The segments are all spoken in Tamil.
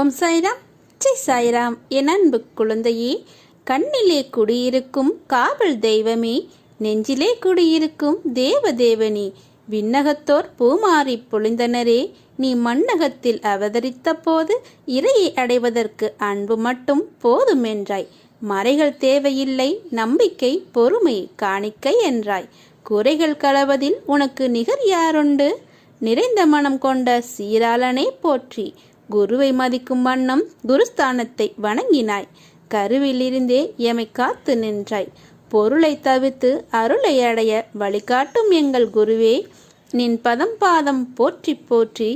ஓம் சாய்ராம் ஜெய் சாய்ராம் என் அன்பு குழந்தையே கண்ணிலே குடியிருக்கும் காவல் தெய்வமே நெஞ்சிலே குடியிருக்கும் தேவதேவனே விண்ணகத்தோர் பூமாறி பொழிந்தனரே நீ மண்ணகத்தில் அவதரித்த போது இறையை அடைவதற்கு அன்பு மட்டும் போதுமென்றாய். மறைகள் தேவையில்லை நம்பிக்கை பொறுமை காணிக்கை என்றாய். குறைகள் கலவதில் உனக்கு நிகர் யாருண்டு? நிறைந்த மனம் கொண்ட சீராளனே போற்றி குருவை மதிக்கும் வண்ணம் குருஸ்தானத்தை வணங்கினாய். கருவிலிருந்தே எமை காத்து நின்றாய். பொருளை தவிர்த்து அருளை அடைய வழிகாட்டும் எங்கள் குருவே. நின் பதம் பாதம் போற்றி போற்றி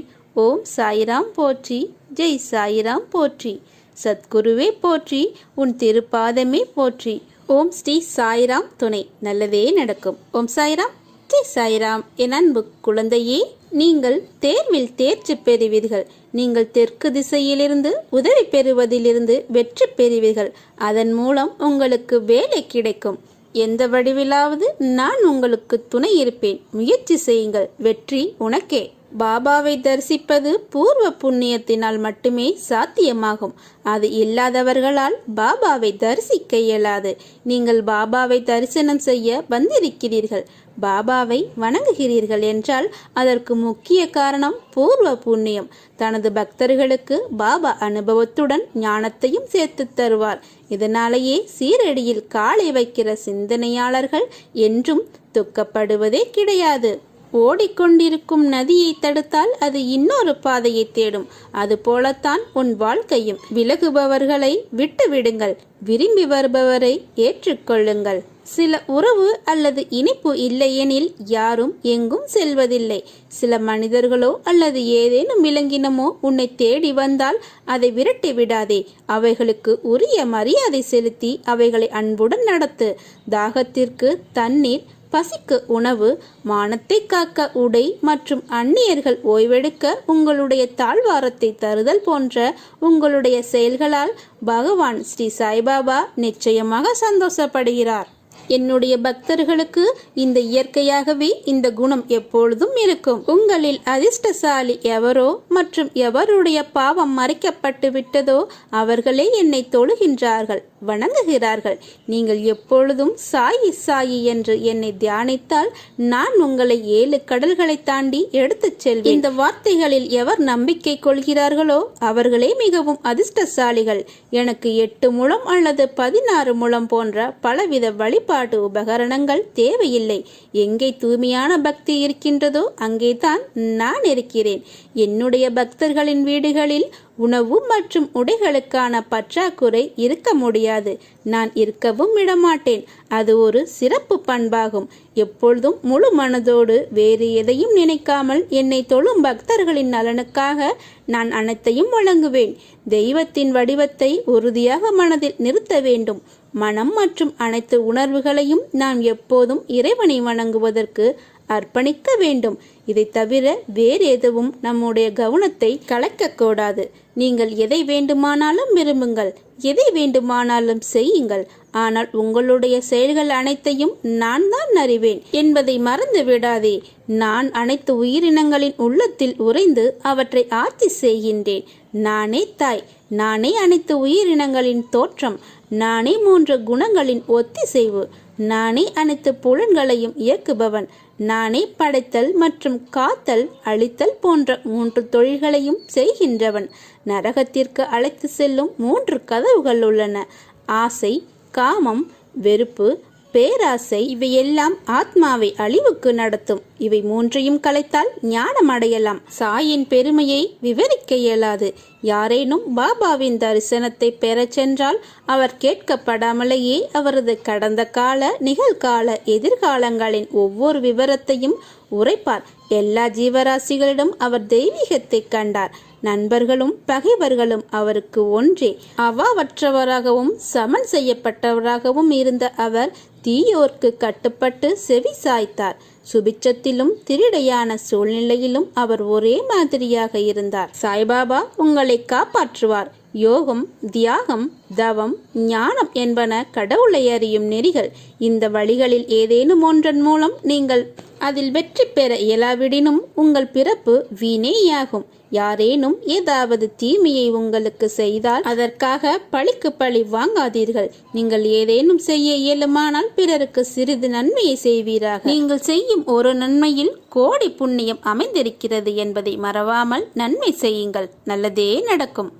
ஓம் சாயிராம் போற்றி ஜெய் சாயிராம் போற்றி. சத்குருவே போற்றி உன் திருப்பாதமே போற்றி. ஓம் ஸ்ரீ சாய்ராம் துணை. நல்லதே நடக்கும். ஓம் சாய்ராம். ஜெய் சாய்ராம் என் அன்பு குழந்தையே நீங்கள் தேர்வில் தேர்ச்சி பெறுவீர்கள். நீங்கள் தெற்கு திசையிலிருந்து உதவி பெறுவதிலிருந்து வெற்றி பெறுவீர்கள். அதன் மூலம் உங்களுக்கு வேலை கிடைக்கும். எந்த வடிவிலாவது நான் உங்களுக்கு துணை இருப்பேன். முயற்சி செய்யுங்கள். வெற்றி உனக்கே. பாபாவை தரிசிப்பது பூர்வ புண்ணியத்தினால் மட்டுமே சாத்தியமாகும். அது இல்லாதவர்களால் பாபாவை தரிசிக்க இயலாது. நீங்கள் பாபாவை தரிசனம் செய்ய வந்திருக்கிறீர்கள். பாபாவை வணங்குகிறீர்கள் என்றால் அதற்கு முக்கிய காரணம் பூர்வ புண்ணியம். தனது பக்தர்களுக்கு பாபா அனுபவத்துடன் ஞானத்தையும் சேர்த்து தருவார். இதனாலேயே சீரடியில் காலை வைக்கிற சிந்தனையாளர்கள் என்றும் துக்கப்படுவதே கிடையாது. ஓடிக்கொண்டிருக்கும் நதியை தடுத்தால் அது இன்னொரு பாதையை தேடும். அது போலத்தான் உன் வாழ்க்கையும். விலகுபவர்களை விட்டு விடுங்கள் விரும்பி வருபவரை ஏற்றுக்கொள்ளுங்கள். சில உறவு அல்லது இனிப்பு இல்லையெனில் யாரும் எங்கும் செல்வதில்லை. சில மனிதர்களோ அல்லது ஏதேனும் விலங்கினமோ உன்னை தேடி வந்தால் அதை விரட்டி விடாதே. அவைகளுக்கு உரிய மரியாதை செலுத்தி அவைகளை அன்புடன் நடத்து. தாகத்திற்கு தண்ணீர் பசிக்கு உணவு மானத்தை காக்க உடை மற்றும் அந்நியர்கள் ஓய்வெடுக்க உங்களுடைய தாழ்வாரத்தை தருதல் போன்ற உங்களுடைய செயல்களால் பகவான் ஸ்ரீ சாய்பாபா நிச்சயமாக சந்தோஷப்படுகிறார். என்னுடைய பக்தர்களுக்கு இந்த இயற்கையாகவே இந்த குணம் எப்பொழுதும் இருக்கும். உங்களில் அதிர்ஷ்டசாலி எவரோ மற்றும் எவருடைய பாவம் மறைக்கப்பட்டு விட்டதோ அவர்களே என்னை தொழுகின்றார்கள் வணங்குகிறார்கள். நீங்கள் எப்பொழுதும் சாயி சாயி என்று என்னை தியானித்தால் நான் உங்களை ஏழு கடல்களை தாண்டி எடுத்துச் செல்வேன். இந்த வார்த்தைகளில் எவர் நம்பிக்கை கொள்கிறார்களோ அவர்களே மிகவும் அதிர்ஷ்டசாலிகள். எனக்கு எட்டு முழம் அல்லது பதினாறு முழம் போன்ற பலவித வழிபாட்டு உபகரணங்கள் தேவையில்லை. எங்கே தூய்மையான பக்தி இருக்கின்றதோ அங்கேதான் நான் இருக்கிறேன். என்னுடைய பக்தர்களின் வீடுகளில் உணவு மற்றும் உடைகளுக்கான பற்றாக்குறை இருக்க முடியாது. நான் இருக்கவும் விடமாட்டேன். அது ஒரு சிறப்பு பண்பாகும். எப்பொழுதும் முழு மனதோடு வேறு எதையும் நினைக்காமல் என்னை தொழும் பக்தர்களின் நலனுக்காக நான் அனைத்தையும் வழங்குவேன். தெய்வத்தின் வடிவத்தை உறுதியாக மனதில் நிறுத்த வேண்டும். மனம் மற்றும் அனைத்து உணர்வுகளையும் நாம் எப்போதும் இறைவனை வணங்குவதற்கு அர்ப்பணிக்க வேண்டும். இதை தவிர வேறு எதுவும் நம்முடைய கவனத்தை கலைக்கக்கூடாது நீங்கள் எதை வேண்டுமானாலும் விரும்புங்கள். எதை வேண்டுமானாலும் செய்யுங்கள். ஆனால் உங்களுடைய செயல்கள் அனைத்தையும் நான் தான் அறிவேன் என்பதை மறந்து விடாதே. நான் அனைத்து உயிரினங்களின் உள்ளத்தில் உறைந்து அவற்றை ஆட்சி செய்கின்றேன். நானே தாய். நானே அனைத்து உயிரினங்களின் தோற்றம். நானே மூன்று குணங்களின் ஒத்திசைவு. நானே அனைத்து புலன்களையும் இயக்குபவன். நானே படைத்தல் மற்றும் காத்தல் அழித்தல் போன்ற மூன்று தொழில்களையும் செய்கின்றவன். நரகத்திற்கு அழைத்து செல்லும் மூன்று கதவுகள் உள்ளன. ஆசை காமம் வெறுப்பு பேராசை இவையெல்லாம் ஆத்மாவை அழிவுக்கு நடத்தும். இவை மூன்றையும் கலைத்தால் ஞானம் அடையலாம். சாயின் பெருமையை விவரிக்க இயலாது. யாரேனும் பாபாவின் தரிசனத்தை பெறச் சென்றால் அவர் கேட்கப்படாமலேயே அவரது கடந்த கால நிகழ்கால எதிர்காலங்களின் ஒவ்வொரு விவரத்தையும் உரைப்பார். எல்லா ஜீவராசிகளிடம் அவர் தெய்வீகத்தை கண்டார். நண்பர்களும் பகைவர்களும் அவருக்கு ஒன்றே. அவாவற்றவராகவும் சமன் செய்யப்பட்டவராகவும் இருந்த அவர் தீயோர்க்கு கட்டுப்பட்டு செவி சாய்த்தார். சுபிச்சத்திலும் திருடையான சூழ்நிலையிலும் அவர் ஒரே மாதிரியாக இருந்தார். சாய்பாபா உங்களை காப்பாற்றுவார். யோகம் தியாகம் தவம் ஞானம் என்பன கடவுளை அறியும் நெறிகள். இந்த வழிகளில் ஏதேனும் ஒன்றன் மூலம் நீங்கள் அதில் வெற்றி பெற இயலாவிடினும் உங்கள் பிறப்பு வீணேயாகும். யாரேனும் ஏதாவது தீமையை உங்களுக்கு செய்தால் அதற்காக பழிக்கு பழி வாங்காதீர்கள். நீங்கள் ஏதேனும் செய்ய இயலுமானால் பிறருக்கு சிறிது நன்மையை செய்வீராக. நீங்கள் செய்யும் ஒரு நன்மையில் கோடி புண்ணியம் அமைந்திருக்கிறது என்பதை மறவாமல் நன்மை செய்யுங்கள். நல்லதே நடக்கும்.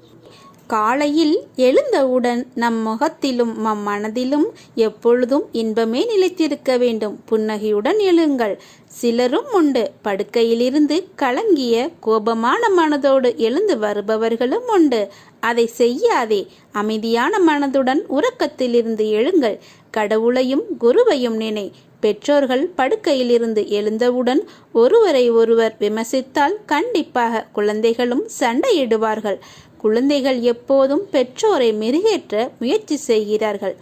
காலையில் எழுந்தவுடன் நம் முகத்திலும் நம் மனதிலும் எப்பொழுதும் இன்பமே நிலைத்திருக்க வேண்டும். புன்னகையுடன் எழுங்கள். சிலரும் உண்டு. படுக்கையிலிருந்து கலங்கிய கோபமான மனதோடு எழுந்து வருபவர்களும் உண்டு. அதை செய்யாதே. அமைதியான மனதுடன் உறக்கத்திலிருந்து எழுங்கள். கடவுளையும் குருவையும் நினை. பெற்றோர்கள் படுக்கையிலிருந்து எழுந்தவுடன் ஒருவரை ஒருவர் விமர்சித்தால் கண்டிப்பாக குழந்தைகளும் சண்டையிடுவார்கள். குழந்தைகள் எப்போதும் பெற்றோரை மெருகேற்ற முயற்சி செய்கிறார்கள்.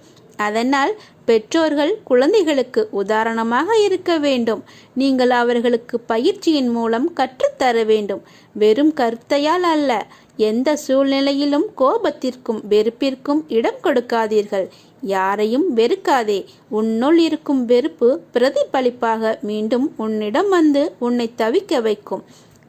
அதனால் பெற்றோர்கள் குழந்தைகளுக்கு உதாரணமாக இருக்க வேண்டும். நீங்கள் அவர்களுக்கு பயிற்சியின் மூலம் கற்றுத்தர வேண்டும். வெறும் கருத்தையால் அல்ல எந்த சூழ்நிலையிலும் கோபத்திற்கும் வெறுப்பிற்கும் இடம் கொடுக்காதீர்கள். யாரையும் வெறுக்காதே. உன்னுள் இருக்கும் வெறுப்பு பிரதிபலிப்பாக மீண்டும் உன்னிடம் வந்து உன்னை தவிக்க வைக்கும்.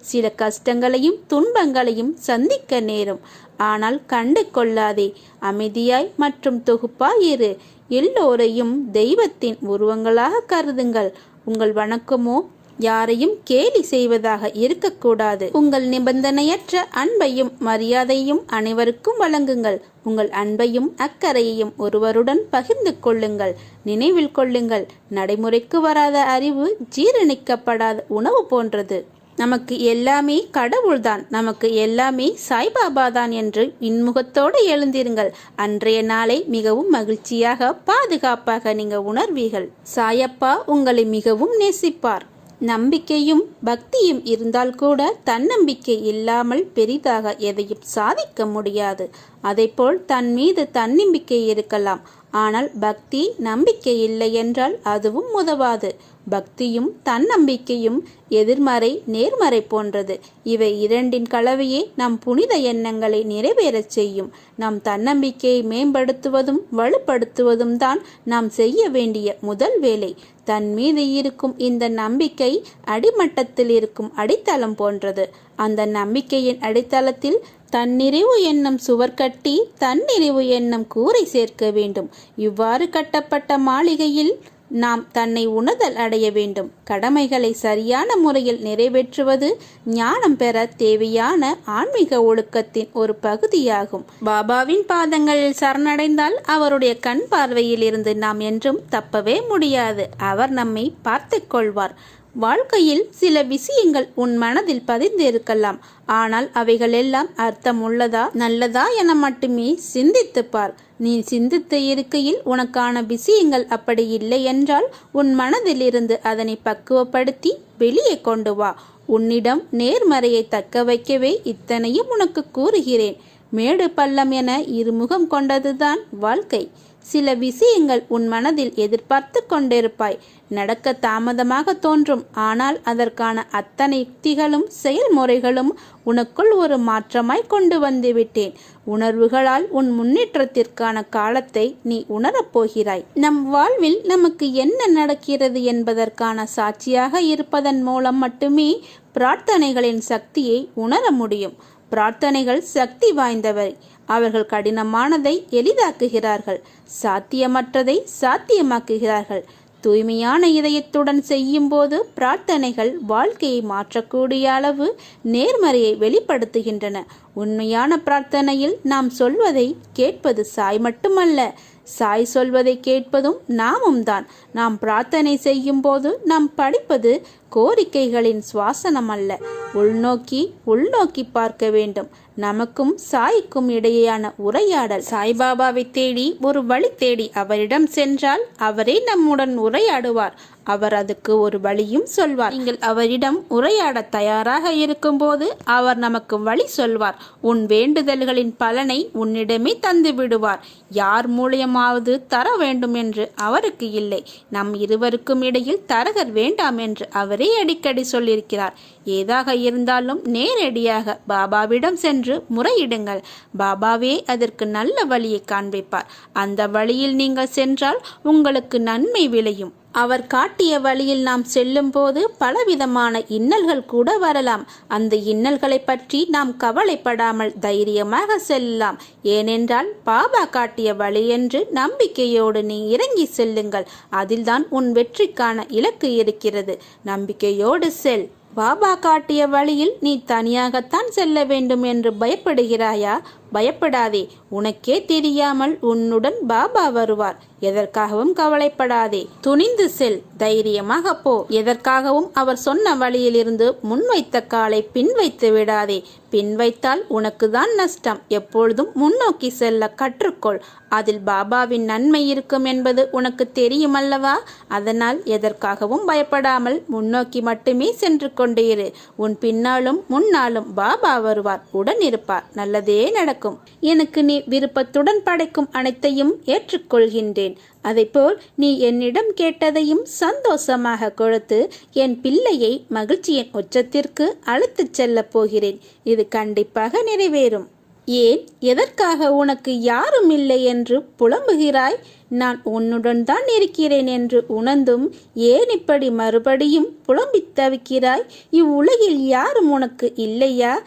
சில கஷ்டங்களையும் துன்பங்களையும் சந்திக்க நேரும். ஆனால் கண்டு கொள்ளாதே அமைதியாய் மற்றும் தொகுப்பாய் இரு. எல்லோரையும் தெய்வத்தின் உருவங்களாக கருதுங்கள். உங்கள் வணக்கமோ யாரையும் கேலி செய்வதாக இருக்கக்கூடாது. உங்கள் நிபந்தனையற்ற அன்பையும் மரியாதையும் அனைவருக்கும் வழங்குங்கள். உங்கள் அன்பையும் அக்கறையையும் ஒருவருடன் பகிர்ந்து கொள்ளுங்கள். நினைவில் கொள்ளுங்கள். நடைமுறைக்கு வராத அறிவு ஜீரணிக்கப்படாத உணவு போன்றது. நமக்கு எல்லாமே கடவுள்தான். நமக்கு எல்லாமே சாய்பாபா தான் என்று இன்முகத்தோடு எழுந்திருங்கள். அன்றைய நாளை மிகவும் மகிழ்ச்சியாக பாதுகாப்பாக நீங்க உணர்வீர்கள். சாயப்பா உங்களை மிகவும் நேசிப்பார். நம்பிக்கையும் பக்தியும் இருந்தால் கூட தன்னம்பிக்கை இல்லாமல் பெரிதாக எதையும் சாதிக்க முடியாது. அதைப்போல் தன் மீது தன்னம்பிக்கை இருக்கலாம். ஆனால் பக்தி நம்பிக்கை இல்லை என்றால் அதுவும் உதவாது. பக்தியும் தன்னம்பிக்கையும் எதிர்மறை நேர்மறை போன்றது. இவை இரண்டின் கலவையே நம் புனித எண்ணங்களை நிறைவேறச் செய்யும். நம் தன்னம்பிக்கையை மேம்படுத்துவதும் வலுப்படுத்துவதும் தான் நாம் செய்ய வேண்டிய முதல் வேலை. தன் மீது இருக்கும் இந்த நம்பிக்கை அடிமட்டத்தில் இருக்கும் அடித்தளம் போன்றது. அந்த நம்பிக்கையின் அடித்தளத்தில் தன்னிறைவு எண்ணம் சுவர் கட்டி தன்னிறைவு எண்ணம் கூரை சேர்க்க வேண்டும். இவ்வாறு கட்டப்பட்ட மாளிகையில் நாம் தன்னை உணர்தல் அடைய வேண்டும். கடமைகளை சரியான முறையில் நிறைவேற்றுவது ஞானம் பெற தேவையான ஆன்மீக ஒழுக்கத்தின் ஒரு பகுதியாகும். பாபாவின் பாதங்களில் சரணடைந்தால் அவருடைய கண் பார்வையில் இருந்து நாம் என்றும் தப்பவே முடியாது. அவர் நம்மை பார்த்து கொள்வார். வாழ்க்கையில் சில விஷயங்கள் உன் மனதில் பதிந்து இருக்கலாம் ஆனால் அவைகள் எல்லாம் அர்த்தம் உள்ளதா நல்லதா என மட்டுமே சிந்தித்து பார் நீ சிந்தித்து இருக்கையில் உனக்கான விஷயங்கள் அப்படி இல்லை என்றால் உன் மனதில் இருந்து அதனை பக்குவப்படுத்தி வெளியே கொண்டு வா. உன்னிடம் நேர்மறையை தக்க வைக்கவே இத்தனையும் உனக்கு கூறுகிறேன். மேடு பள்ளம் என இருமுகம் கொண்டதுதான் வாழ்க்கை. சில விஷயங்கள் உன் மனதில் எதிர்பார்த்து கொண்டிருப்பாய். நடக்க தாமதமாக தோன்றும். ஆனால் அதற்கான அத்தனை யுக்திகளும் செயல்முறைகளும் உனக்குள் ஒரு மாற்றமாய் கொண்டு வந்துவிட்டேன். உணர்வுகளால் உன் முன்னேற்றத்திற்கான காலத்தை நீ உணரப்போகிறாய் நம் வாழ்வில் நமக்கு என்ன நடக்கிறது என்பதற்கான சாட்சியாக இருப்பதன் மூலம் மட்டுமே பிரார்த்தனைகளின் சக்தியை உணர முடியும். பிரார்த்தனைகள் சக்தி வாய்ந்தவை. அவர்கள் கடினமானதை எளிதாக்குகிறார்கள் சாத்தியமற்றதை சாத்தியமாக்குகிறார்கள். தூய்மையான இதயத்துடன் செய்யும்போது பிரார்த்தனைகள் வாழ்க்கையை மாற்றக்கூடிய அளவு நேர்மறையை வெளிப்படுத்துகின்றன. உண்மையான பிரார்த்தனையில் நாம் சொல்வதை கேட்பது சாய் மட்டுமல்ல சாய் சொல்வதை கேட்பதும் நாமும் தான். நாம் பிரார்த்தனை செய்யும் போது நாம் படிப்பது கோரிக்கைகளின் சுவாசனம் அல்ல உள்நோக்கி உள்நோக்கி பார்க்க வேண்டும். நமக்கும் சாய்க்கும் இடையேயான உரையாடல். சாய்பாபாவை தேடி ஒரு வழி தேடி அவரிடம் சென்றால் அவரே நம்முடன் உரையாடுவார். அவர் அதுக்கு ஒரு வழியும் சொல்வார். நீங்கள் அவரிடம் உரையாட தயாராக இருக்கும்போது அவர் நமக்கு வழி சொல்வார். உன் வேண்டுதல்களின் பலனை உன்னிடமே தந்து விடுவார். யார் மூலியமாவது தர வேண்டும் என்று அவருக்கு இல்லை. நம் இருவருக்கும் இடையில் தரகர் வேண்டாம் என்று அவரே அடிக்கடி சொல்லியிருக்கிறார். ஏதாக இருந்தாலும் நேரடியாக பாபாவிடம் சென்று முறையிடுங்கள். பாபாவே அதற்கு நல்ல வழியை காண்பிப்பார். அந்த வழியில் நீங்கள் சென்றால் உங்களுக்கு நன்மை விளையும். அவர் காட்டிய வழியில் நாம் செல்லும்போது பலவிதமான இன்னல்கள் கூட வரலாம். அந்த இன்னல்களை பற்றி நாம் கவலைப்படாமல் தைரியமாக செல்லலாம். ஏனென்றால் பாபா காட்டிய வழி என்று நம்பிக்கையோடு நீ இறங்கி செல்லுங்கள். அதில்தான் உன் வெற்றிக்கான இலக்கு இருக்கிறது. நம்பிக்கையோடு செல். பாபா காட்டிய வழியில் நீ தனியாகத்தான் செல்ல வேண்டும் என்று பயப்படுகிறாயா? பயப்படாதே. உனக்கே தெரியாமல் உன்னுடன் பாபா வருவார். எதற்காகவும் கவலைப்படாதே. துணிந்து செல். தைரியமாக போ. எதற்காகவும் அவர் சொன்ன வழியிலிருந்து முன்வைத்த காலை பின் வைத்து விடாதே. பின் வைத்தால் உனக்கு தான் நஷ்டம். எப்பொழுதும் முன்னோக்கி செல்ல கற்றுக்கொள். அதில் பாபாவின் நன்மை இருக்கும் என்பது உனக்கு தெரியுமல்லவா? அதனால் எதற்காகவும் பயப்படாமல் முன்னோக்கி மட்டுமே சென்று கொண்டே இரு உன் பின்னாலும் முன்னாலும் பாபா வருவார். உடன் இருப்பார். நல்லதே நடக்கும். எனக்கு நீ விருப்பத்துடன் படைக்கும் அனைத்தையும் ஏற்றுக்கொள்கின்றேன். அதைப்போல் நீ என்னிடம் கேட்டதையும் சந்தோஷமாக கொடுத்து என் பிள்ளையை மகிழ்ச்சியின் உச்சத்திற்கு அழைத்துச் செல்லப் போகிறேன். இது கண்டிப்பாக நிறைவேறும். ஏன்? எதற்காக உனக்கு யாரும் இல்லை என்று புலம்புகிறாய்? நான் உன்னுடன் தான் இருக்கிறேன் என்று உணர்ந்தும் ஏன் இப்படி மறுபடியும் புலம்பித் தவிக்கிறாய்? இவ்வுலகில் யாரும் உனக்கு இல்லையா?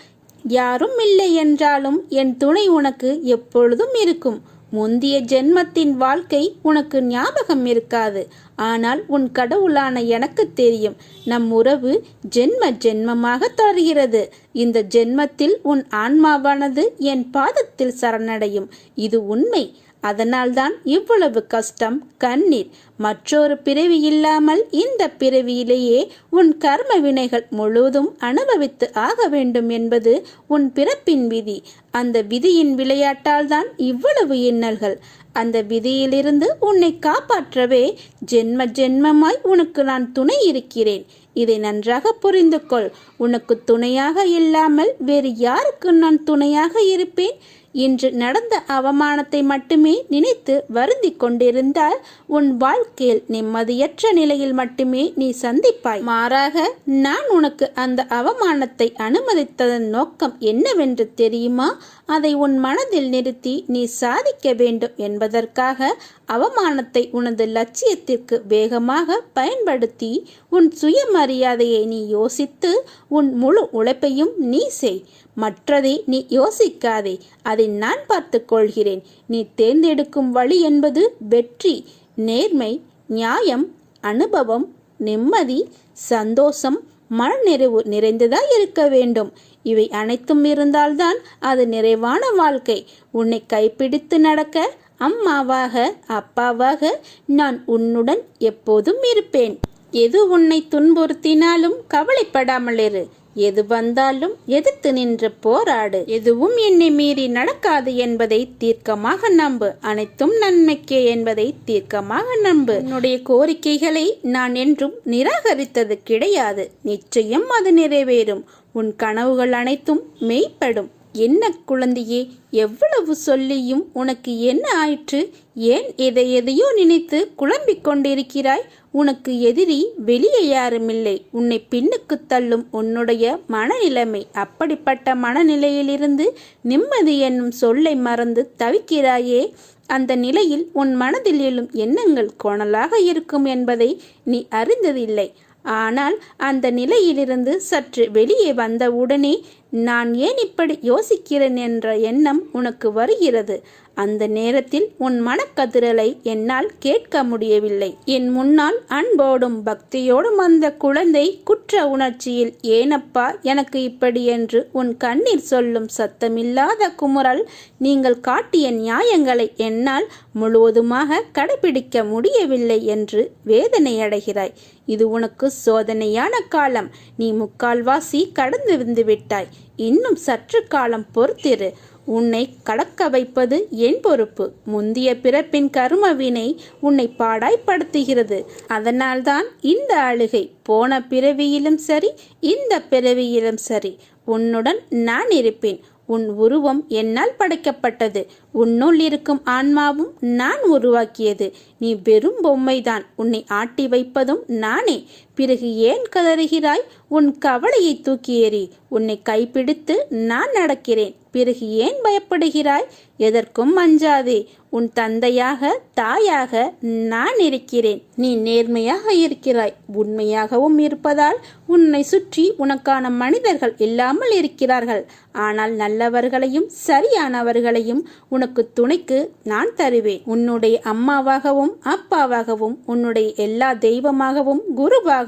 யாரும் இல்லை என்றாலும் என் துணை உனக்கு எப்பொழுதும் இருக்கும். முந்திய ஜென்மத்தின் வாழ்க்கை உனக்கு ஞாபகம் இருக்காது. ஆனால் உன் கடவுளான எனக்கு தெரியும். நம் உறவு ஜென்ம ஜென்மமாக தொடர்கிறது இந்த ஜென்மத்தில் உன் ஆன்மாவானது என் பாதத்தில் சரணடையும். இது உண்மை. அதனால்தான் இவ்வளவு கஷ்டம் கண்ணீர். மற்றொரு பிறவி இல்லாமல் இந்த பிறவியிலேயே உன் கர்ம வினைகள் முழுவதும் அனுபவித்து ஆக வேண்டும் என்பது உன் பிறப்பின் விதி. அந்த விதியின் விளையாட்டால் தான் இவ்வளவு இன்னல்கள். அந்த விதியிலிருந்து உன்னை காப்பாற்றவே ஜென்ம ஜென்மமாய் உனக்கு நான் துணை இருக்கிறேன். இதை நன்றாக புரிந்து கொள் உனக்கு துணையாக இல்லாமல் வேறு யாருக்கு நான் துணையாக இருப்பேன்? இன்று நடந்த அவமானத்தை மட்டுமே நினைத்து வருந்தி கொண்டிருந்தால் உன் வாழ்க்கையில் நிம்மதியற்ற நிலையில் மட்டுமே நீ சந்திப்பாய். மாறாக நான் உனக்கு அந்த அவமானத்தை அனுமதித்ததன் நோக்கம் என்னவென்று தெரியுமா? அதை உன் மனதில் நிறுத்தி நீ சாதிக்க வேண்டும் என்பதற்காக அவமானத்தை உனது லட்சியத்திற்கு வேகமாக பயன்படுத்தி உன் சுயமரியாதையை நீ யோசித்து உன் முழு உழைப்பையும் நீ செய். மற்றதை நீ யோசிக்காதே. அதை நான் பார்த்து கொள்கிறேன். நீ தேர்ந்தெடுக்கும் வழி என்பது வெற்றி நேர்மை நியாயம் அனுபவம் நிம்மதி சந்தோஷம் மனநிறைவு நிறைந்ததாய் இருக்க வேண்டும். இவை அனைத்தும் இருந்தால்தான் அது நிறைவான வாழ்க்கை. உன்னை கைப்பிடித்து நடக்க அம்மாவாக அப்பாவாக நான் உன்னுடன் எப்போதும் இருப்பேன். எது உன்னை துன்புறுத்தினாலும் கவலைப்படாமல் இரு எது வந்தாலும் எதிர்த்து நின்று போராடு. எதுவும் என்னை மீறி நடக்காது என்பதை தீர்க்கமாக நம்பு. அனைத்தும் நன்மைக்கே என்பதை தீர்க்கமாக நம்பு. என்னுடைய கோரிக்கைகளை நான் என்றும் நிராகரித்தது கிடையாது. நிச்சயம் அது நிறைவேறும். உன் கனவுகள் அனைத்தும் மெய்ப்படும். என்ன குழந்தையே எவ்வளவு சொல்லியும் உனக்கு என்ன ஆயிற்று? ஏன் எதை எதையோ நினைத்து குழம்பிக் கொண்டிருக்கிறாய்? உனக்கு எதிரி வெளியே யாருமில்லை. உன்னை பின்னுக்கு தள்ளும் உன்னுடைய மனநிலைமை அப்படிப்பட்ட மனநிலையிலிருந்து நிம்மதி என்னும் சொல்லை மறந்து தவிக்கிறாயே அந்த நிலையில் உன் மனதில் எழும் எண்ணங்கள் கோணலாக இருக்கும் என்பதை நீ அறிந்ததில்லை. ஆனால் அந்த நிலையிலிருந்து சற்று வெளியே வந்தவுடனே நான் ஏன் இப்படி யோசிக்கிறேன் என்ற எண்ணம் உனக்கு வருகிறது? அந்த நேரத்தில் உன் மனக்கதிரலை என்னால் கேட்க முடியவில்லை. என் முன்னால் அன்போடும் பக்தியோடும் அந்த குழந்தை குற்ற உணர்ச்சியில் ஏனப்பா எனக்கு இப்படி என்று உன் கண்ணீர் சொல்லும் சத்தமில்லாத குமுறல் நீங்கள் காட்டிய நியாயங்களை என்னால் முழுவதுமாக கடைபிடிக்க முடியவில்லை என்று வேதனை அடைகிறாய். இது உனக்கு சோதனையான காலம். நீ முக்கால்வாசி கடந்து வந்து விட்டாய். இன்னும் சற்று காலம் பொறுத்திரு. உன்னை கலக்க வைப்பது என் பொறுப்பு. முந்திய பிறப்பின் கருமவினை உன்னை பாடாய்ப்படுத்துகிறது. அதனால்தான் இந்த அழுகை. போன பிறவியிலும் சரி இந்த பிறவியிலும் சரி. உன்னுடன் நான் இருப்பேன். உன் உருவம் என்னால் படைக்கப்பட்டது. உன்னுள் இருக்கும் ஆன்மாவும் நான் உருவாக்கியது. நீ வெறும் பொம்மைதான். உன்னை ஆட்டி வைப்பதும் நானே. பிறகு ஏன் கதறுகிறாய்? உன் கவலையை தூக்கி ஏறி உன்னை கைப்பிடித்து நான் நடக்கிறேன். பிறகு ஏன் பயப்படுகிறாய்? எதற்கும் அஞ்சாதே. உன் தந்தையாக தாயாக நான் இருக்கிறேன். நீ நேர்மையாக இருக்கிறாய். உண்மையாகவும் இருப்பதால் உன்னை சுற்றி உனக்கான மனிதர்கள் இல்லாமல் இருக்கிறார்கள். ஆனால் நல்லவர்களையும் சரியானவர்களையும் உனக்கு துணைக்கு நான் தருவேன். உன்னுடைய அம்மாவாகவும் அப்பாவாகவும் உன்னுடைய எல்லா தெய்வமாகவும் குருவாகவும்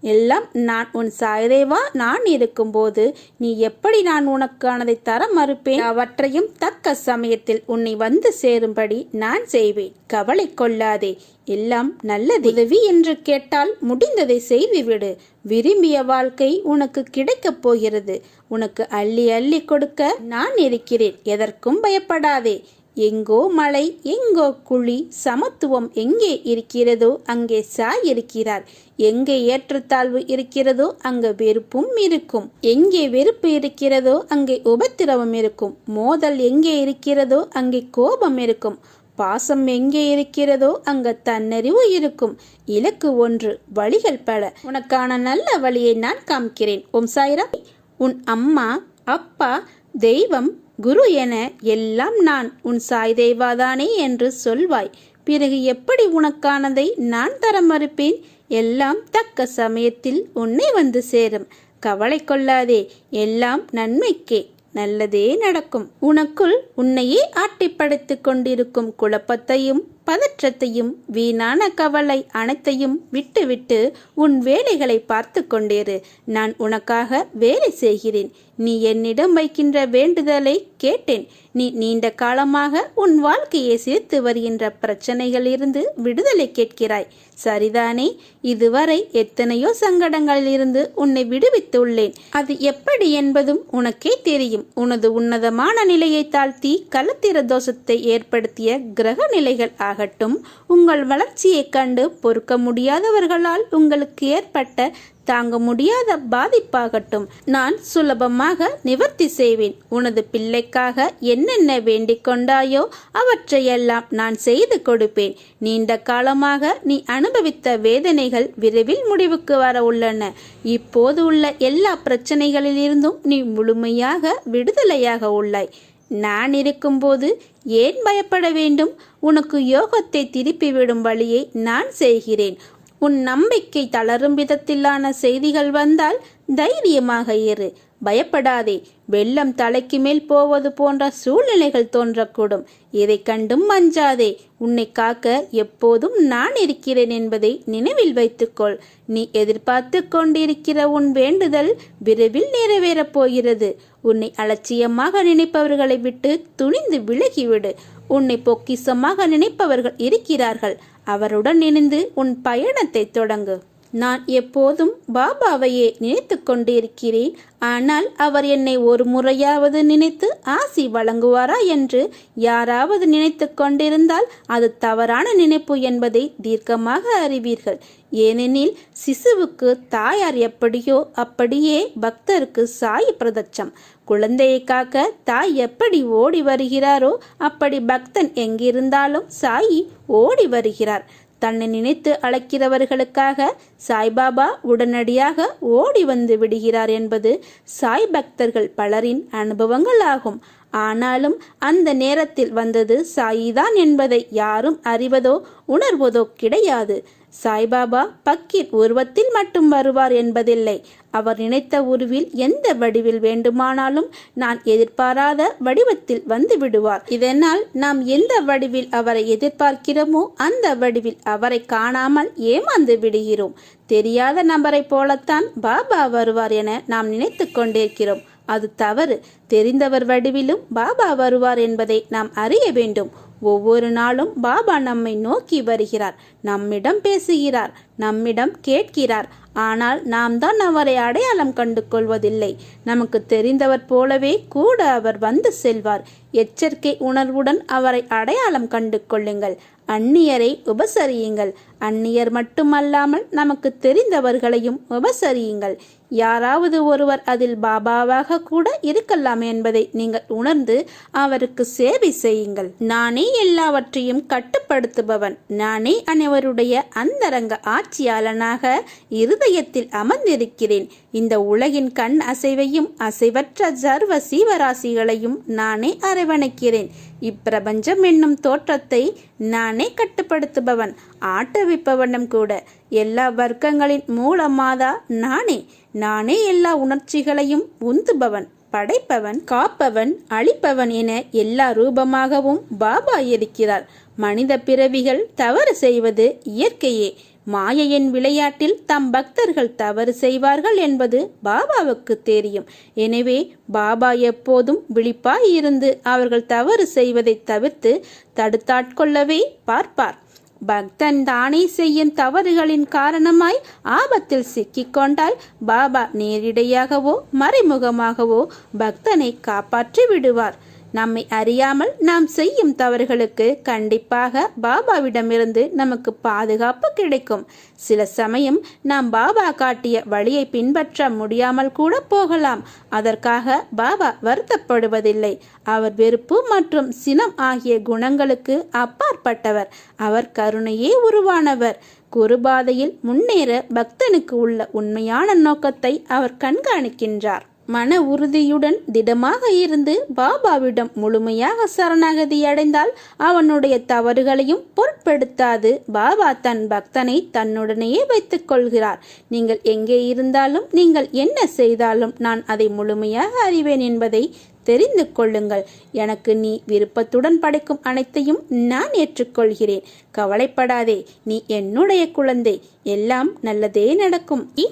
எல்லாம் நான் உன் சாயதேவா நான் இருக்கும்போது நீ எப்படி நான் உனக்கானதை தர மறுப்பேன்? அவற்றையும் தக்க சமயத்தில் உன்னை வந்து சேரும்படி நான் செய்வேன். கவலை கொள்ளாதே எல்லாம் நல்லது. உதவி என்று கேட்டால் முடிந்ததை செய்துவிடு. விரும்பிய வாழ்க்கை உனக்கு கிடைக்கப் போகிறது. உனக்கு அள்ளி அள்ளி கொடுக்க நான் இருக்கிறேன். எதற்கும் பயப்படாதே. எங்கோ மலை எங்கோ குழி சமத்துவம் எங்கே இருக்கிறதோ அங்கே சாய் இருக்கிறார். எங்கே ஏற்றத்தாழ்வு இருக்கிறதோ அங்கே வெறுப்பும் இருக்கும். எங்கே வெறுப்பு இருக்கிறதோ அங்கே உபத்திரவம் இருக்கும். மோதல் எங்கே இருக்கிறதோ அங்கே கோபம் இருக்கும். பாசம் எங்கே இருக்கிறதோ அங்க தன்னறிவு இருக்கும். இலக்கு ஒன்று வழிகள் பல. உனக்கான நல்ல வழியை நான் காமிக்கிறேன் ஓம் சாய்ராம். உன் அம்மா அப்பா தெய்வம் குரு என எல்லாம் நான் உன் சாய் தேவாதானே என்று சொல்வாய். பிறகு எப்படி உனக்கானதை நான் தர மறுப்பேன்? எல்லாம் தக்க சமயத்தில் உன்னை வந்து சேரும். கவலை கொள்ளாதே எல்லாம் நன்மைக்கே. நல்லதே நடக்கும். உனக்குள் உன்னையே ஆட்டிப்படுத்திக் கொண்டிருக்கும் குழப்பத்தையும் பதற்றத்தையும் வீணான கவலை அனைத்தையும் விட்டுவிட்டு உன் வேலைகளை பார்த்து கொண்டேரு நான் உனக்காக வேலை செய்கிறேன். நீ என்னிடம் வைக்கின்ற வேண்டுதலை கேட்டேன். நீ நீண்ட காலமாக உன் வாழ்க்கையை சேர்த்து வருகின்ற பிரச்சனைகளிலிருந்து விடுதலை கேட்கிறாய். சரிதானே? இதுவரை எத்தனையோ சங்கடங்களில் இருந்து உன்னை விடுவித்துள்ளேன். அது எப்படி என்பதும் உனக்கே தெரியும். உனது உன்னதமான நிலையை தாழ்த்தி கலத்திர தோஷத்தை ஏற்படுத்திய கிரக நிலைகள் ஆகட்டும். உங்கள் வளர்ச்சியைக் கண்டு பொறுக்க முடியாதவர்களால் உங்களுக்கு ஏற்பட்ட தாங்க முடியாத பாதிப்பாகட்டும். நான் சுலபமாக நிவர்த்தி செய்வேன். உனது பிள்ளைக்காக என்னென்ன வேண்டிக் கொண்டாயோ அவற்றையெல்லாம் நான் செய்து கொடுப்பேன். நீண்ட காலமாக நீ அனுபவித்த வேதனைகள் விரைவில் முடிவுக்கு வர உள்ளன. இப்போது உள்ள எல்லா பிரச்சனைகளிலிருந்தும் நீ முழுமையாக விடுதலையாக உள்ளாய். நான் இருக்கும்போது ஏன் பயப்பட வேண்டும்? உனக்கு யோகத்தை திருப்பிவிடும் வழியை நான் செய்கிறேன். உன் நம்பிக்கை தளரும் விதத்திலான செய்திகள் வந்தால் தைரியமாக இரு. பயப்படாதே. வெள்ளம் தலைக்கு மேல் போவது போன்ற சூழ்நிலைகள் தோன்றக்கூடும். இதை கண்டும் மஞ்சாதே. உன்னை காக்க எப்போதும் நான் இருக்கிறேன் என்பதை நினைவில் வைத்துக்கொள். நீ எதிர்பார்த்து கொண்டிருக்கிற உன் வேண்டுதல் விரைவில் நிறைவேறப் போகிறது. உன்னை அலட்சியமாக நினைப்பவர்களை விட்டு துணிந்து விலகிவிடு. உன்னை பொக்கிசமாக நினைப்பவர்கள் இருக்கிறார்கள். அவருடன் இணைந்து உன் பயணத்தை தொடங்கு. நான் எப்போதும் பாபாவையே நினைத்து கொண்டிருக்கிறேன். ஆனால் அவர் என்னை ஒரு முறையாவது நினைத்து ஆசி வழங்குவாரா என்று யாராவது நினைத்து கொண்டிருந்தால் அது தவறான நினைப்பு என்பதை தீர்க்கமாக அறிவீர்கள். ஏனெனில் சிசுவுக்கு தாயார் எப்படியோ அப்படியே பக்தருக்கு சாய் பிரதட்சம். குழந்தையை காக்க தாய் எப்படி ஓடி வருகிறாரோ அப்படி பக்தன் எங்கிருந்தாலும் சாயி ஓடி வருகிறார். தன்னை நினைத்து அழைக்கிறவர்களுக்காக சாய்பாபா உடனடியாக ஓடி வந்து விடுகிறார் என்பது சாய் பக்தர்கள் பலரின் அனுபவங்கள் ஆகும். ஆனாலும் அந்த நேரத்தில் வந்தது சாயிதான் என்பதை யாரும் அறிவதோ உணர்வதோ கிடையாது. சாய்பாபா பக்கீர் உருவத்தில் மட்டும் வருவார் என்பதில்லை. அவர் நினைத்த உருவில் எந்த வடிவில் வேண்டுமானாலும் நான் எதிர்பாராத வடிவத்தில் வந்து விடுவார். இதனால் நாம் எந்த வடிவில் அவரை எதிர்பார்க்கிறோமோ அந்த வடிவில் அவரை காணாமல் ஏமாந்து விடுகிறோம். தெரியாத நபரை போலத்தான் பாபா வருவார் என நாம் நினைத்து கொண்டிருக்கிறோம். அது தவறு. தெரிந்தவர் வடிவிலும் பாபா வருவார் என்பதை நாம் அறிய வேண்டும். ஒவ்வொரு நாளும் பாபா நம்மை நோக்கி வருகிறார். நம்மிடம் பேசுகிறார். நம்மிடம் கேட்கிறார். ஆனால் நாம் தான் அவரை அடையாளம் கண்டு கொள்வதில்லை நமக்கு தெரிந்தவர் போலவே கூட அவர் வந்து செல்வார். எச்சரிக்கை உணர்வுடன் அவரை அடையாளம் கண்டு கொள்ளுங்கள் அந்நியரை உபசரியுங்கள். அந்நியர் மட்டுமல்லாமல் நமக்கு தெரிந்தவர்களையும் உபசரியுங்கள். யாராவது ஒருவர் அதில் பாபாவாக கூட இருக்கலாம் என்பதை நீங்கள் உணர்ந்து அவருக்கு சேவை செய்யுங்கள். நானே எல்லாவற்றையும் கட்டுப்படுத்துபவன். நானே அனைவருடைய அந்தரங்க ஆட்சியாளனாக இருதயத்தில் அமர்ந்திருக்கிறேன். இந்த உலகின் கண் அசைவையும் அசைவற்ற சர்வ சீவராசிகளையும் நானே அரவணைக்கிறேன். இப்பிரபஞ்சம் என்னும் தோற்றத்தை நானே கட்டுப்படுத்துபவன் ஆட்டவிப்பவனும் கூட. எல்லா வர்க்கங்களின் மூலமாதா நானே. நானே எல்லா உணர்ச்சிகளையும் உந்துபவன் படைப்பவன் காப்பவன் அழிப்பவன் என எல்லா ரூபமாகவும் பாபா இருக்கிறார். மனித பிறவிகள் தவறு செய்வது இயற்கையே. மாயையின் விளையாட்டில் தம் பக்தர்கள் தவறு செய்வார்கள் என்பது பாபாவுக்கு தெரியும். எனவே பாபா எப்போதும் விழிப்பாய் இருந்து அவர்கள் தவறு செய்வதை தவிர்த்து தடுத்தாட்கொள்ளவே பார்ப்பார். பக்தன் தானே செய்யும் தவறுகளின் காரணமாய் ஆபத்தில் சிக்கிக்கொண்டால் பாபா நேரிடையாகவோ மறைமுகமாகவோ பக்தனை காப்பாற்றி விடுவார் நம்மை அறியாமல் நாம் செய்யும் தவறுகளுக்கு கண்டிப்பாக பாபாவிடமிருந்து நமக்கு பாதுகாப்பு கிடைக்கும். சில சமயம் நாம் பாபா காட்டிய வழியை பின்பற்ற முடியாமல் கூட போகலாம். அதற்காக பாபா வருத்தப்படுவதில்லை. அவர் வெறுப்பு மற்றும் சினம் ஆகிய குணங்களுக்கு அப்பாற்பட்டவர். அவர் கருணையே உருவானவர். குருபாதையில் முன்னேற பக்தனுக்கு உள்ள உண்மையான நோக்கத்தை அவர் கண்காணிக்கின்றார். மன உறுதியுடன் திடமாக இருந்து பாபாவிடம் முழுமையாக சரணாகதி அடைந்தால் அவனுடைய தவறுகளையும் பொருட்படுத்தாது. பாபா தன் பக்தனை தன்னுடனேயே வைத்துக் கொள்கிறார். நீங்கள் எங்கே இருந்தாலும் நீங்கள் என்ன செய்தாலும் நான் அதை முழுமையாக அறிவேன் என்பதை தெரிந்து கொள்ளுங்கள். எனக்கு நீ விருப்பத்துடன் படைக்கும் அனைத்தையும் நான் ஏற்றுக்கொள்கிறேன். கவலைப்படாதே நீ என்னுடைய குழந்தை. எல்லாம் நல்லதே நடக்கும். இ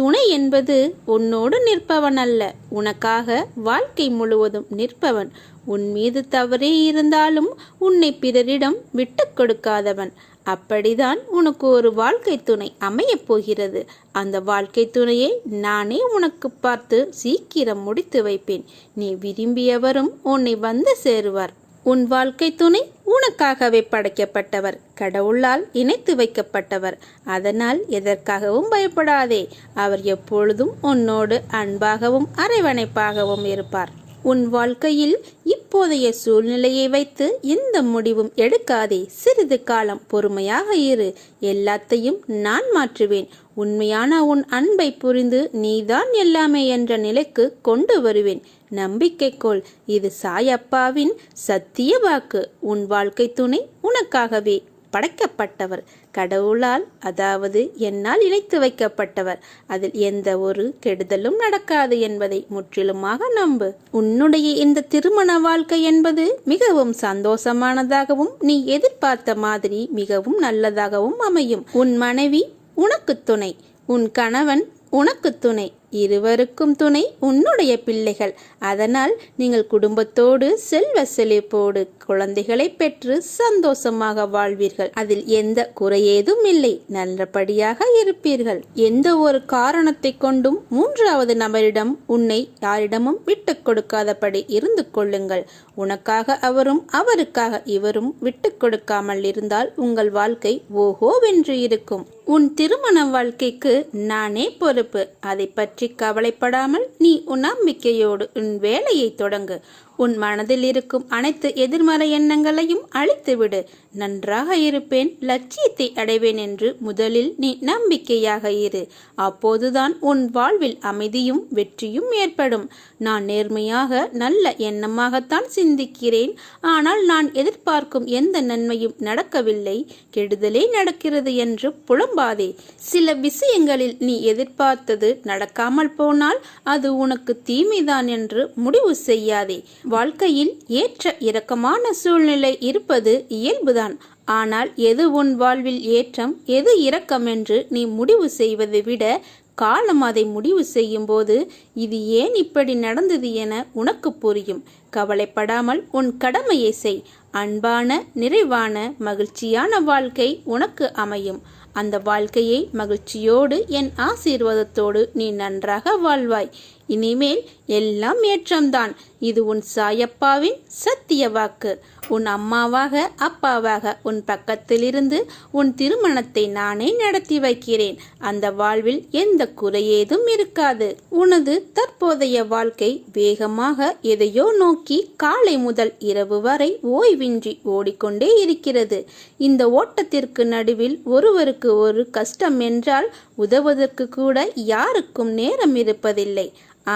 துணை என்பது உன்னோடு நிற்பவன் அல்ல. உனக்காக வாழ்க்கை முழுவதும் நிற்பவன். உன் மீது தவறே இருந்தாலும் உன்னை பிறரிடம் விட்டு கொடுக்காதவன். அப்படிதான் உனக்கு ஒரு வாழ்க்கை துணை அமையப் போகிறது. அந்த வாழ்க்கை துணையை நானே உனக்கு பார்த்து சீக்கிரம் முடித்து வைப்பேன். நீ விரும்பியவரும் உன்னை வந்து சேருவார். உன் வாழ்க்கை துணை உனக்காகவே படைக்கப்பட்டவர். கடவுளால் இணைத்து வைக்கப்பட்டவர். அதனால் எதற்காகவும் பயப்படாதே. அவர் எப்பொழுதும் உன்னோடு அன்பாகவும் அரவணைப்பாகவும் இருப்பார். உன் வாழ்க்கையில் இப்போதைய சூழ்நிலையை வைத்து எந்த முடிவும் எடுக்காதே. சிறிது காலம் பொறுமையாக இரு. எல்லாத்தையும் நான் மாற்றுவேன். உண்மையான உன் அன்பை புரிந்து நீதான் எல்லாமே என்ற நிலைக்கு கொண்டு வருவேன். நம்பிக்கைக்கோள். இது சாயப்பாவின் சத்திய வாக்கு. உன் வாழ்க்கை துணை உனக்காகவே. படைக்கப்பட்டவர். கடவுளால் அதாவது என்னால் இணைத்து வைக்கப்பட்டவர். அதில் எந்த ஒரு கெடுதலும் நடக்காது என்பதை முற்றிலுமாக நம்பு. உன்னுடைய இந்த திருமண வாழ்க்கை என்பது மிகவும் சந்தோஷமானதாகவும் நீ எதிர்பார்த்த மாதிரி மிகவும் நல்லதாகவும் அமையும். உன் மனைவி உனக்கு துணை. உன் கணவன் உனக்கு துணை. இருவருக்கும் துணை உன்னுடைய பிள்ளைகள். அதனால் நீங்கள் குடும்பத்தோடு செல்வ செழிப்போடு குழந்தைகளை பெற்று சந்தோஷமாக வாழ்வீர்கள். அதில் எந்த குறையேதும் இல்லை. நல்லபடியாக இருப்பீர்கள். எந்த ஒரு காரணத்தை கொண்டும் மூன்றாவது நபரிடம் உன்னை யாரிடமும் விட்டு கொடுக்காதபடி இருந்து கொள்ளுங்கள். உனக்காக அவரும் அவருக்காக இவரும் விட்டு கொடுக்காமல் இருந்தால் உங்கள் வாழ்க்கை ஓஹோவென்று இருக்கும். உன் திருமண வாழ்க்கைக்கு நானே பொறுப்பு. அதை பற்றி கவலைப்படாமல் நீ உன் நம்பிக்கையோடு உன் வேலையை தொடங்கு. உன் மனதில் இருக்கும் அனைத்து எதிர்மறை எண்ணங்களையும் அழித்துவிடு. நன்றாக இருப்பேன் லட்சியத்தை அடைவேன் என்று முதலில் நீ நம்பிக்கையாக இரு. அப்போதுதான் உன் வாழ்வில் அமைதியும் வெற்றியும் ஏற்படும். நான் நேர்மையாக நல்ல எண்ணமாகத்தான் சிந்திக்கிறேன். ஆனால் நான் எதிர்பார்க்கும் எந்த நன்மையும் நடக்கவில்லை. கெடுதலே நடக்கிறது என்று புலம்பாதே. சில விஷயங்களில் நீ எதிர்பார்த்தது நடக்காமல் போனால் அது உனக்கு தீமைதான் என்று முடிவு செய்யாதே. வாழ்க்கையில் ஏற்ற இறக்கமான சூழ்நிலை இருப்பது இயல்புதான். ஆனால் எது உன் வாழ்வில் ஏற்றம் எது இரக்கம் என்று நீ முடிவு செய்வதை விட காலம் அதை முடிவு செய்யும் போது இது ஏன் இப்படி நடந்தது என உனக்கு புரியும். கவலைப்படாமல் உன் கடமையை செய். அன்பான நிறைவான மகிழ்ச்சியான வாழ்க்கை உனக்கு அமையும். அந்த வாழ்க்கையை மகிழ்ச்சியோடு என் ஆசீர்வாதத்தோடு நீ நன்றாக வாழ்வாய். இனிமேல் எல்லாம் ஏற்றம்தான். இது உன் சாயப்பாவின் சத்திய வாக்கு. உன் அம்மாவாக அப்பாவாக உன் பக்கத்திலிருந்து உன் திருமணத்தை நானே நடத்தி வைக்கிறேன். அந்த வாழ்வில் எந்த குறையேதும் இருக்காது. உனது தற்போதைய வாழ்க்கை வேகமாக எதையோ நோக்கி காலை முதல் இரவு வரை ஓய்வின்றி ஓடிக்கொண்டே இருக்கிறது. இந்த ஓட்டத்திற்கு நடுவில் ஒருவருக்கு ஒரு கஷ்டம் என்றால் உதவுவதற்கு கூட யாருக்கும் நேரம் இருப்பதில்லை.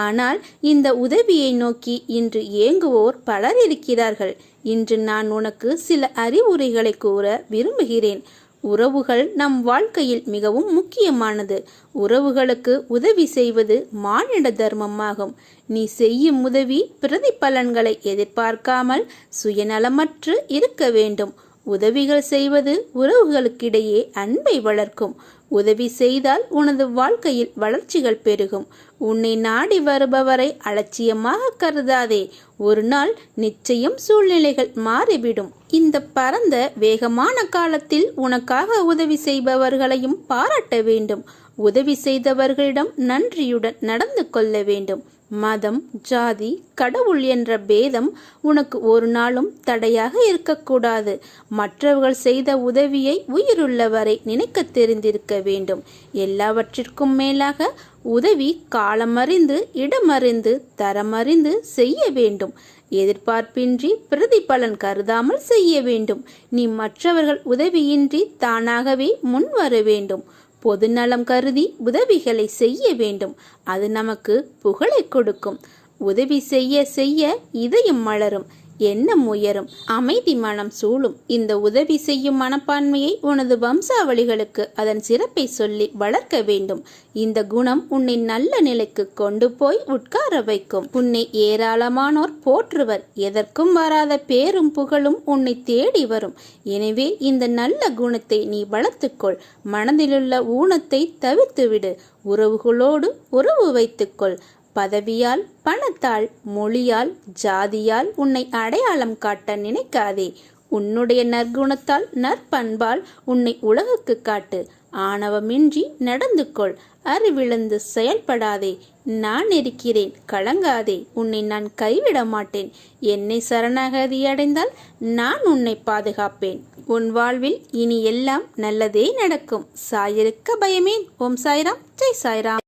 ஆனால் இந்த உதவியை நோக்கி இன்று ஏங்குவோர் பலர் இருக்கிறார்கள். இன்று நான் உனக்கு சில அறிவுரைகளை கூற விரும்புகிறேன். உறவுகள் நம் வாழ்க்கையில் மிகவும் முக்கியமானது. உறவுகளுக்கு உதவி செய்வது மானிட தர்மமாகும். நீ செய்யும் உதவி பிரதிபலன்களை எதிர்பார்க்காமல் சுயநலமற்று இருக்க வேண்டும். உதவிகள் செய்வது உறவுகளுக்கிடையே அன்பை வளர்க்கும். உதவி செய்தால் உனது வாழ்க்கையில் வளர்ச்சிகள் பெருகும். உன்னை நாடி வருபவரை அலட்சியமாக கருதாதே. ஒரு நாள் நிச்சயம் சூழ்நிலைகள் மாறிவிடும். இந்த பரந்த வேகமான காலத்தில் உனக்காக உதவி செய்பவர்களையும் பாராட்ட வேண்டும். உதவி செய்தவர்களிடம் நன்றியுடன் நடந்து கொள்ள வேண்டும். மதம் ஜாதி கடவுள் என்ற பேதம் உனக்கு ஒரு நாளும் தடையாக இருக்கக்கூடாது. மற்றவர்கள் செய்த உதவியை உயிருள்ளவரை நினைக்க தெரிந்திருக்க வேண்டும். எல்லாவற்றிற்கும் மேலாக உதவி காலமறிந்து இடமறிந்து தரமறிந்து செய்ய வேண்டும். எதிர்பார்ப்பின்றி பிரதிபலன் கருதாமல் செய்ய வேண்டும். நீ மற்றவர்கள் உதவியின்றி தானாகவே முன் வர பொதுநலம் கருதி உதவிகளை செய்ய வேண்டும். அது நமக்கு புகழை கொடுக்கும். உதவி செய்ய செய்ய இதயம் மலரும். எண்ணம் உயரும் அமைதி மனம் சூழும். இந்த உதவி செய்யும் மனப்பான்மையை உனது வம்சாவளிகளுக்கு அதன் சிறப்பை சொல்லி வளர்க்க வேண்டும். இந்த குணம் உன்னை நல்ல நிலைக்கு கொண்டு போய் உட்கார வைக்கும். உன்னை ஏராளமானோர் போற்றுவர். எதற்கும் வராத பேரும் புகழும் உன்னை தேடி வரும். எனவே இந்த நல்ல குணத்தை நீ வளர்த்துக்கொள். மனதிலுள்ள ஊனத்தை தவிர்த்துவிடு. உறவுகளோடு உறவு வைத்துக்கொள். பதவியால் பணத்தால் மொழியால் ஜாதியால் உன்னை அடையாளம் காட்ட நினைக்காதே. உன்னுடைய நற்குணத்தால் நற்பண்பால் உன்னை உலகுக்கு காட்டு. ஆணவமின்றி நடந்து கொள் அறிவிழந்து செயல்படாதே. நான் இருக்கிறேன் கலங்காதே. உன்னை நான் கைவிட மாட்டேன். என்னை சரணாகதி அடைந்தால் நான் உன்னை பாதுகாப்பேன். உன் வாழ்வில் இனி எல்லாம் நல்லதே நடக்கும். சாயிருக்க பயமேன். ஓம் சாய்ராம். ஜெய் சாய்ராம்.